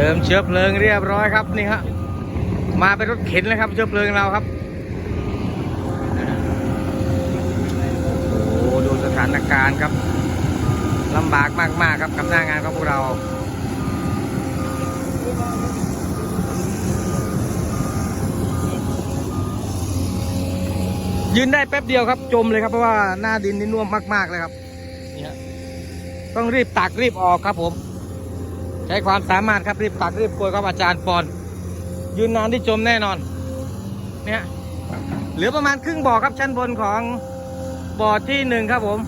ติมเชื้อเพลิงเรียบร้อยครับนี่ฮะมาเป็นรถเข็นเลยครับ เชื้อเพลิงเราครับโอ้ดูสถานการณ์ครับลำบากมากๆครับกับหน้างานของพวกเรายืนได้แป๊บเดียวครับ จมเลยครับเพราะว่าหน้าดินนี่น่วมมากๆเลยครับนี่ฮะต้องรีบตักรีบออกครับผม ใช้ความสามารถครับรีบตักรีบโกยครับอาจารย์ปอน ยืนนานที่จมแน่นอน เนี่ยเหลือประมาณครึ่งบ่อครับชั้นบนของบ่อที่หนึ่งครับผม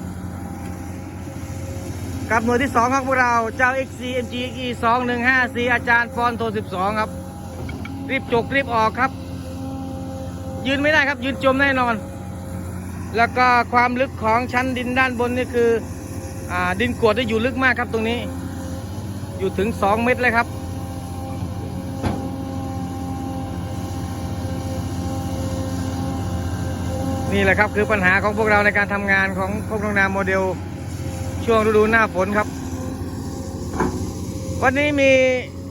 กับหน่วยที่สองของพวกเราเจ้า XCMG E 2 1 5 4อาจารย์ปอนโทร12 ครับ รีบจกรีบออกครับ ยืนไม่ได้ครับยืนจมแน่นอน แล้วก็ความลึกของชั้นดินด้านบนนี่คืออาดินกรวดได้อยู่ลึกมากครับตรงนี้ อยู่ถึง 2 เมตรเลยครับ นี่แหละครับคือปัญหาของพวกเราในการทำงานของพวกโรงนาโมเดล ช่วงฤดูหน้าฝนครับ วันนี้มี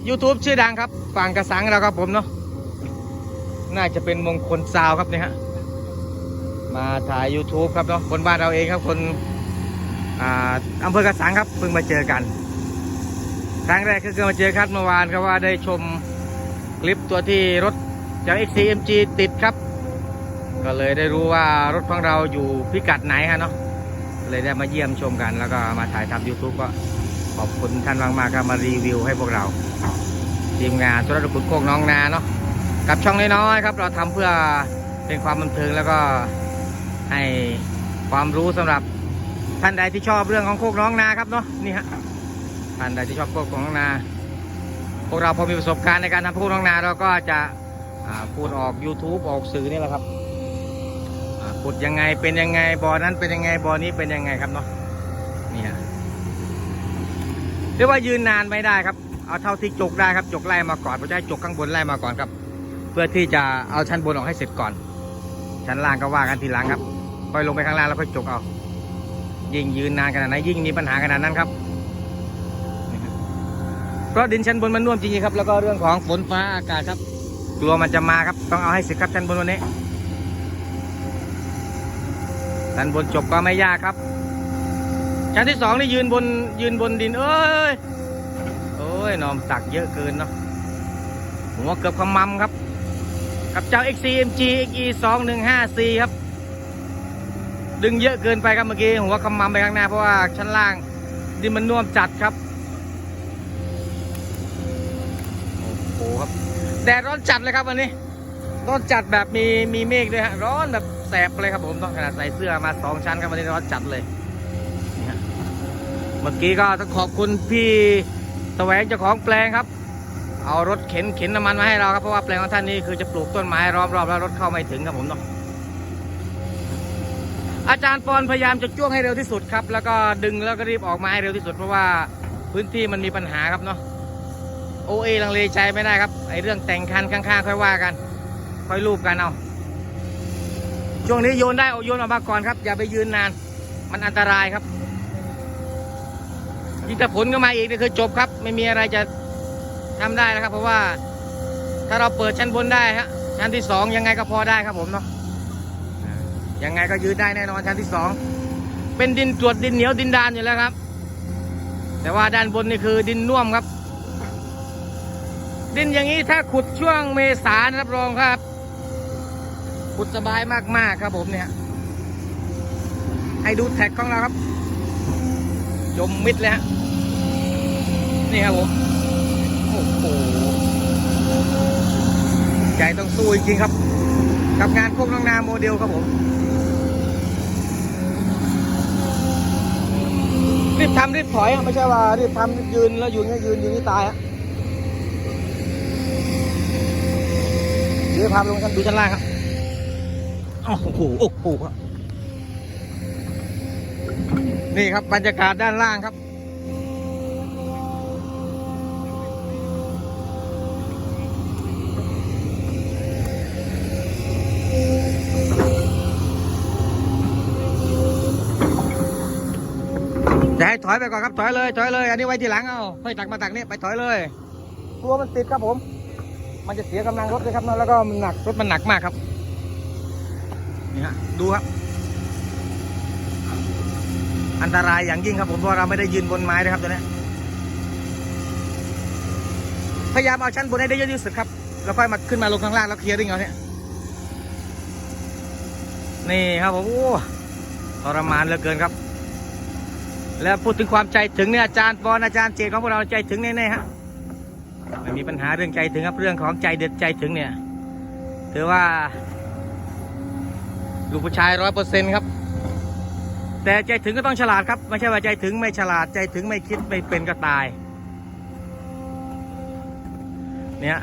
YouTube ชื่อดังครับฝั่งกระสังเราครับผมเนาะน่าจะเป็นมงคลซาวครับเนี่ยฮะมาถ่าย YouTube ครับเนาะคนบ้านเราเองครับคนออำเภอกระสังครับเพิ่งมาเจอกัน รั้งแรกก็คือมาเจอครับเมื่อวานครับว่าได้ชมคลิปตัวที่รถจาก XCMG ติดครับ ก็เลยได้รู้ว่ารถของเราอยู่พิกัดไหนฮะเนาะเลยได้มาเยี่ยมชมกัน แล้วก็มาถ่ายทำ YouTube ก็ขอบคุณท่านมากๆครับมารีวิวให้พวกเราทีมงานธุรกิจโคกน้องนาเนาะกับช่องน้อยๆครับ เราทำเพื่อเป็นความบันเทิงแล้วก็ให้ความรู้สำหรับท่านใดที่ชอบเรื่องของโคกน้องนาครับเนาะนี่ฮะ ท่านใดที่ชอบโคกน้องนา พวกเราพอมีประสบการณ์ในการทำโคกน้องนาเราก็จะพูดออก YouTube ออกสื่อนี่แหละครับอ่าพูดยังไงเป็นยังไงบอนั้นเป็นยังไงบอนี้เป็นยังไงครับเนาะนี่ฮะเรียกว่ายืนนานไม่ได้ครับ เอาเท่าที่จกได้ครับจกไล่มาก่อนผมจะให้จกข้างบนไล่มาก่อนครับ เพื่อที่จะเอาชั้นบนออกให้เสร็จก่อน ชั้นล่างก็ว่ากันทีหลังครับค่อยลงไปข้างล่างแล้วค่อยจกเอา ยิ่งยืนนานขนาดไหนยิ่งมีปัญหาขนาดนั้นครับ เพราะดินชั้นบนมันน่วมจริงๆครับ แล้วก็เรื่องของฝนฟ้าอากาศครับ กลัวมันจะมาครับ ต้องเอาให้เสร็จครับชั้นบนวันนี้ชั้นบนจบก็ไม่ยากครับ ชั้นที่สองนี่ยืนบนยืนบนดิน เอ้ยโอ้ยนอมตักเยอะเกินเนาะหัวเกือบขมำครับ กับเจ้า XCMG XE 2 1 5 4ครับ ดึงเยอะเกินไปครับเมื่อกี้หัวขมำไปข้างหน้าเพราะว่าชั้นล่างดินมันน่วมจัดครับ โอ้โหครับ แดดร้อนจัดเลยครับวันนี้ ร้อนจัดแบบมีมีเมฆด้วยฮะ ร้อนแบบแสบเลยครับผมต้องขนาดใส่เสื้อมาสองชั้นครับวันนี้ร้อนจัดเลยเมื่อกี้ก็ต้องขอบคุณพี่แสวงเจ้าของแปลงครับ เอารถเข็นเข็นน้ำมันมาให้เราครับเพราะว่าแปลงของท่านนี้คือจะปลูกต้นไม้รอบๆแล้วรถเข้าไม่ถึงครับผมเนาะอาจารย์ปอนพยายามจะจ้วงให้เร็วที่สุดครับ แล้วก็ดึงแล้วก็รีบออกมาให้เร็วที่สุดเพราะว่าพื้นที่มันมีปัญหาครับเนาะ โอเอลังเลใจไม่ได้ครับไอเรื่องแต่งคันข้างๆค่อยว่ากัน ค่อยรูปกันเอาช่วงนี้โยนได้เอาโยนออกมาก่อนครับ อย่าไปยืนนาน มันอันตรายครับยิ่งถ้าผลก็มาอีกนี่คือจบครับ ไม่มีอะไรจะทำได้นะครับ เพราะว่าถ้าเราเปิดชั้นบนได้ฮะชั้นที่สองยังไงก็พอได้ครับผมเนาะยังไงก็ยืดได้แน่นอนชั้นที่สองเป็นดินตรวจดินเหนียวดินดานอยู่แล้วครับ แต่ว่าด้านบนนี่คือดินน่วมครับ ดินอย่างนี้ถ้าขุดช่วงเมษารับรองครับ ขุดสบายมากๆครับผมเนี่ย ให้ดูแท็กของเราครับ จมมิดเลยฮะนี่ครับผม โอ้โหใจต้องสู้จริงๆครับ กับงานพวกน้องนาโมเดลครับผมรีบทำรีบถอยอะไม่ใช่ว่ารีบทำรีบยืนแล้วอยู่เงี้ยยืนยู่นี่ตายอะ ดี๋ยวพาไปลงชั้นดูชั้นล่างครับโอ้โหโอ้โหครับนี่ครับบรรยากาศด้านล่างครับ จะให้ถอยไปก่อนครับ ถอยเลย ถอยเลย อันนี้ไว้ทีหลังเอาค่อยตักมาตักนี่ไปถอยเลยกลัวมันติดครับผม มันจะเสียกำลังรถเลยครับเนาะแล้วก็มันหนักรถมันหนักมากครับนี่ฮะดูครับ อันตรายอย่างยิ่งครับผมเพราะเราไม่ได้ยืนบนไม้นะครับตัวนี้พยายามเอาชั้นบนให้ได้เยอะที่สุดครับ แล้วค่อยมาขึ้นมาลงข้างล่างแล้วเคลียร์ริ่งเอาเนี่ยนี่ครับผมโอ้ทรมานเหลือเกินครับ แล้วพูดถึงความใจถึงเนี่ยอาจารย์ปอนอาจารย์เจตของพวกเราใจถึงแน่ๆฮะ ไม่มีปัญหาเรื่องใจถึงครับเรื่องของใจเด็ดใจถึงเนี่ยถือว่า ลูกผู้ชายร้อยเปอร์เซ็นต์ครับ แต่ใจถึงก็ต้องฉลาดครับ ไม่ใช่ว่าใจถึงไม่ฉลาดใจถึงไม่คิดไม่เป็นก็ตาย เนี่ย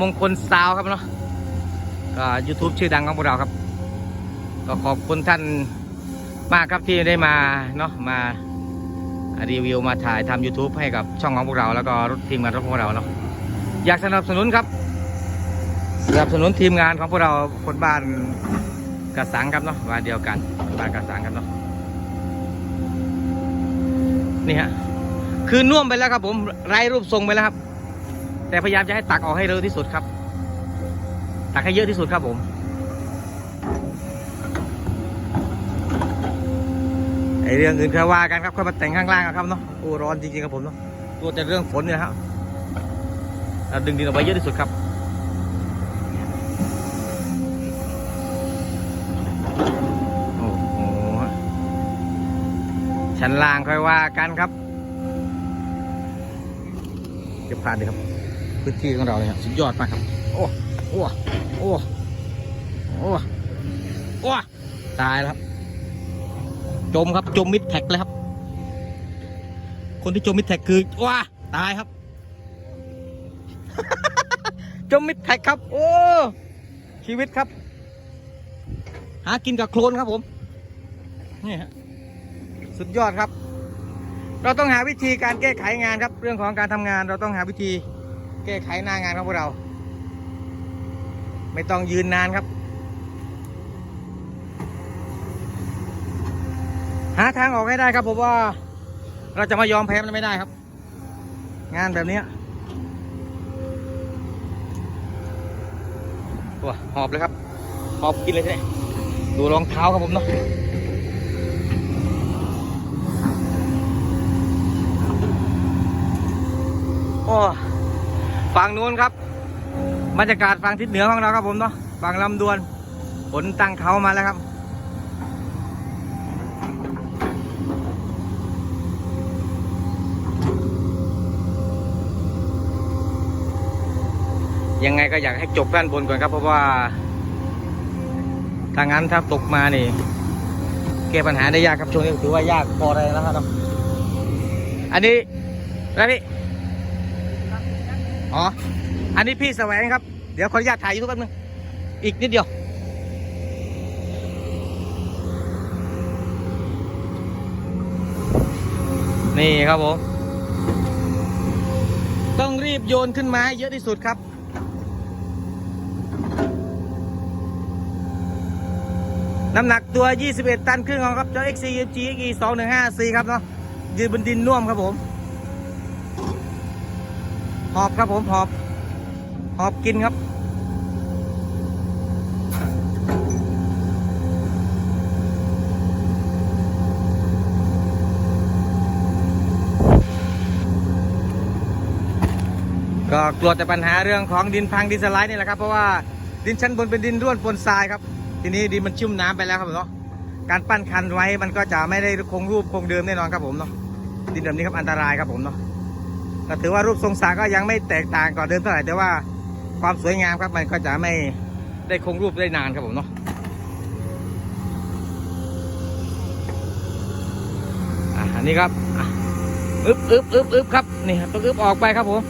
มงคลซาวครับเนาะก็ยูทูบชื่อดังของพวกเราครับ ก็ขอบคุณท่านมากครับที่ได้มาเนาะมา รีวิวมาถ่ายทำ YouTube ให้กับช่องของพวกเรา แล้วก็ทีมงานของพวกเราเนาะอยากสนับสนุนครับสนับสนุนทีมงานของพวกเราคนบ้านกระสังครับเนาะบ้านเดียวกันคนบ้านกระสังครับเนาะนี่ฮะคือน่วมไปแล้วครับ ผมไร้รูปทรงไปแล้วครับ แต่พยายามจะให้ตักออกให้เร็วที่สุดครับ ตักให้เยอะที่สุดครับผม ไอ เรื่องอื่นค่อยว่ากันครับค่อยมาแต่งข้างล่างกันครับเนาะโอ้ร้อนจริงๆครับผมเนาะตัวแต่เรื่องฝนเนี่ยครับดึงดินออกไปเยอะที่สุดครับโอ้โหชั้นล่างค่อยว่ากันครับเก็บผ่านเลยครับ พื้นที่ของเราเนี่ยสุดยอดมากครับโอ้โอ้โอ้โอ้โอ้ตายแล้วครับ จมครับจมมิดแท็กเลยครับ คนที่จมมิดแท็กคือว้าตายครับ จมมิดแท็กครับ โอ้ชีวิตครับ หากินกับโคลนครับผมนี่ฮะสุดยอดครับ เราต้องหาวิธีการแก้ไขงานครับ เรื่องของการทำงาน เราต้องหาวิธีแก้ไขหน้างานของพวกเรา ไม่ต้องยืนนานครับ หาทางออกให้ได้ครับผมว่า เราจะมายอมแพ้มันไม่ได้ครับ งานแบบนี้ยตัวหอบเลยครับ หอบกินเลยใช่ไหมดูรองเท้าครับผมเนาะโอ้ฝั่งนู้นครับบรรยากาศฝั่งทิศเหนือของเราครับผมเนาะฝั่งลำดวนฝนตั้งเขามาแล้วครับ ยังไงก็อยากให้จบด้านบนก่อนครับ เพราะว่าถ้างั้นถ้าตกมานี่แก้ปัญหาได้ยากครับช่วงนี้ถือว่ายากพอเลยนะครับอันนี้แล้วนี่อ๋อ อันนี้พี่แสวงครับ เดี๋ยวขออนุญาตถ่ายยูทูบแป๊บนึง อีกนิดเดียว นี่ครับผม ต้องรีบโยนขึ้นมาให้เยอะที่สุดครับ น้ำหนักตัว 21 ตันครึ่งของครับเจ้า XC g XE 2154ครับเนาะยืนบนดินน่วมครับผม หอบครับผมหอบ หอบกินครับ ก็กลัวแต่ปัญหาเรื่องของดินพังดินสไลด์นี่แหละครับ เพราะว่าดินชั้นบนเป็นดินร่วนปนทรายครับ ทีนี้ดินมันชุ่มน้ำไปแล้วครับผมเนาะการปั้นคันไว้มันก็จะไม่ได้คงรูปคงเดิมแน่นอนครับผมเนาะดินแบบนี้ครับอันตรายครับผมเนาะแต่ถือว่ารูปทรงสาก็ยังไม่แตกต่างกว่าเดิมเท่าไหร่แต่ว่าความสวยงามครับมันก็จะไม่ได้คงรูปได้นานครับผมเนาะอันนี้ครับอึบอึบอึบอึบครับนี่ครับต้องอึบออกไปครับผม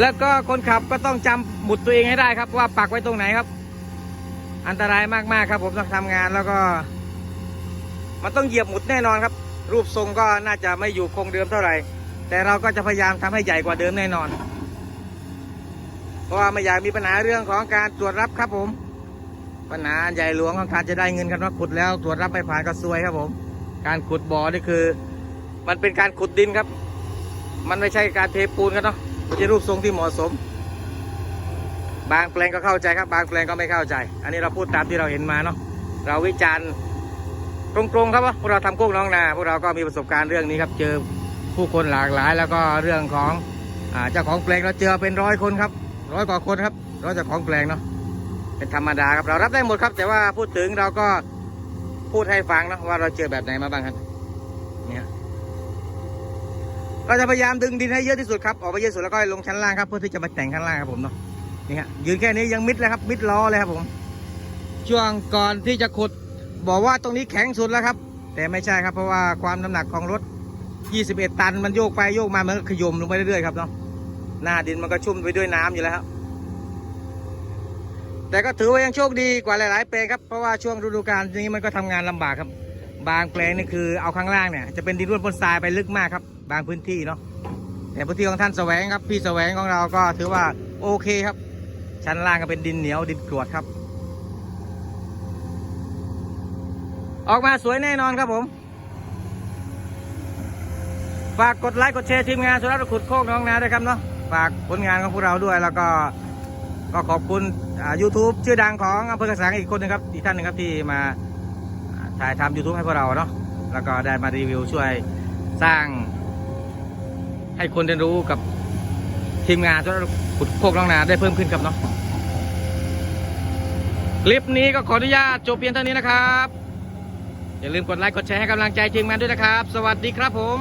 แล้วก็คนขับก็ต้องจำหมุดตัวเองให้ได้ครับว่าปักไว้ตรงไหนครับ อันตรายมากๆครับผมต้องทำงานแล้วก็ มันต้องเหยียบหมุดแน่นอนครับ รูปทรงก็น่าจะไม่อยู่คงเดิมเท่าไหร่ แต่เราก็จะพยายามทำให้ใหญ่กว่าเดิมแน่นอน เพราะว่าไม่อยากมีปัญหาเรื่องของการตรวจรับครับผม ปัญหาใหญ่หลวงของการจะได้เงินกันว่าขุดแล้วตรวจรับไม่ผ่านก็ซวยครับผม การขุดบ่อนี่คือ มันเป็นการขุดดินครับ มันไม่ใช่การเทปูนกันเนาะไม่ใช่รูปทรงที่เหมาะสม บางแปลงก็เข้าใจครับ บางแปลงก็ไม่เข้าใจ อันนี้เราพูดตามที่เราเห็นมาเนาะเราวิจารณ์ตรงๆครับว่าพวกเราทำโคกน้องนาพวกเราก็มีประสบการณ์เรื่องนี้ครับ เจอผู้คนหลากหลาย แล้วก็เรื่องของเจ้าของแปลงเราเจอเป็นร้อยคนครับร้อยกว่าคนครับร้อยเจ้าของแปลงเนาะเป็นธรรมดาครับเรารับได้หมดครับ แต่ว่าพูดถึงเราก็พูดให้ฟังเนาะว่าเราเจอแบบไหนมาบ้างครับเนี่ยเราจะพยายามดึงดินให้เยอะที่สุดครับออกไปเยอะสุดแล้วก็ลงชั้นล่างครับเพื่อที่จะมาแต่งข้างล่างครับผมเนาะ นี่ฮะยืนแค่นี้ยังมิดเลยครับ มิดล้อเลยครับผมช่วงก่อนที่จะขุดบอกว่าตรงนี้แข็งสุดแล้วครับ แต่ไม่ใช่ครับเพราะว่าความน้ำหนักของรถ 21 ตันมันโยกไปโยกมามันก็ขยมลงไปเรื่อยๆครับเนาะหน้าดินมันก็ชุ่มไปด้วยน้ำอยู่แล้วครับแต่ก็ถือว่ายังโชคดีกว่าหลายๆแปลงครับเพราะว่าช่วงฤดูกาลนี้มันก็ทำงานลำบากครับ บางแปลงนี่คือเอาข้างล่างเนี่ยจะเป็นดินร่วนปนทรายไปลึกมากครับ บางพื้นที่เนาะแต่พื้นที่ของท่านแสวงครับพี่แสวงของเราก็ถือว่าโอเคครับ ชั้นล่างก็เป็นดินเหนียวดินกรวดครับ ออกมาสวยแน่นอนครับผม ฝากกดไลค์กดแชร์ทีมงานสุรัตน์ขุดโคกน้องนาด้วยครับเนาะฝากผลงานของพวกเราด้วยแล้วก็ก็ขอบคุณยูทูบชื่อดังของอำเภอกระสังอีกคนหนึงครับอีกท่านหนึ่งครับที่มาอ่าถ่ายทำยูทูบให้พวกเราเนาะแล้วก็ได้มารีวิวช่วยสร้างให้คนเรียนรู้กับ ทีมงานสุรัตน์ขุดโคกน้องนาได้เพิ่มขึ้นครับเนาะคลิปนี้ก็ขออนุญาตจบเพียงเท่านี้นะครับ อย่าลืมกดไลค์กดแชร์ให้กำลังใจทีมงานด้วยนะครับ สวัสดีครับผม